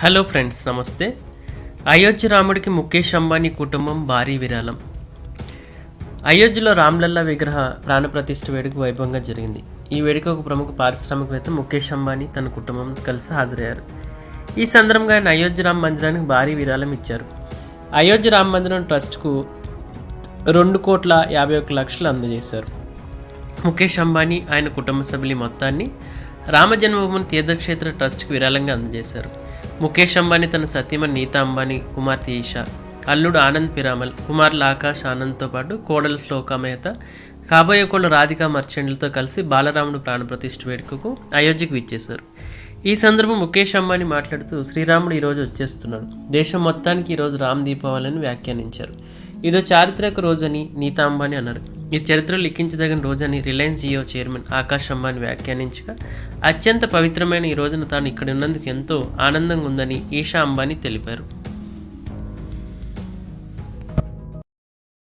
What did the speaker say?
Hello friends నమస్తే. అయోధ్య రాముడికి ముఖేష్ అంబానీ కుటుంబం భారీ విరాళం. అయోధ్యలో రామ్లల్లా విగ్రహ ప్రాణప్రతిష్ఠ వేడుక వైభవంగా జరిగింది. ఈ వేడుక ఒక ప్రముఖ పారిశ్రామికవేత్త ముఖేష్ అంబానీ తన కుటుంబం కలిసి హాజరయ్యారు. ఈ సందర్భంగా ఆయన అయోధ్య రామ మందిరానికి భారీ విరాళం ఇచ్చారు. అయోధ్య రామ మందిరం ట్రస్ట్కు రెండు కోట్ల యాభై ఒక్క లక్షలు అందజేశారు. ముఖేష్ అంబానీ ఆయన కుటుంబ సభ్యులు మొత్తాన్ని రామ జన్మభూమి తీర్థక్షేత్ర ట్రస్ట్కి విరాళంగా అందజేశారు. ముఖేష్ అంబానీ తన సతీమణి నీతా అంబానీ కుమార్తె ఈషా అల్లుడు ఆనంద్ పిరామల్ కుమారులు ఆకాష్ ఆనంద్తో పాటు కోడలు శ్లోక మెహతా కాబోయే కోళ్ళు రాధికా మర్చెంట్లతో కలిసి బాలరాముడు ప్రాణప్రతిష్ఠ వేడుకకు అయోధ్యకు విచ్చేశారు. ఈ సందర్భం ముఖేష్ అంబానీ మాట్లాడుతూ శ్రీరాముడు ఈరోజు వచ్చేస్తున్నాడు. దేశం మొత్తానికి ఈరోజు రామ్ దీపావళిని వ్యాఖ్యానించారు. ఇదో చారిత్రక రోజని నీతా అంబానీ అన్నారు. ఈ చరిత్రలో లిఖించదగిన రోజని రిలయన్స్ జియో చైర్మన్ ఆకాష్ అంబానీ వ్యాఖ్యానించగా అత్యంత పవిత్రమైన ఈ రోజున తాను ఇక్కడ ఉన్నందుకు ఎంతో ఆనందంగా ఉందని ఈషా అంబానీ తెలిపారు.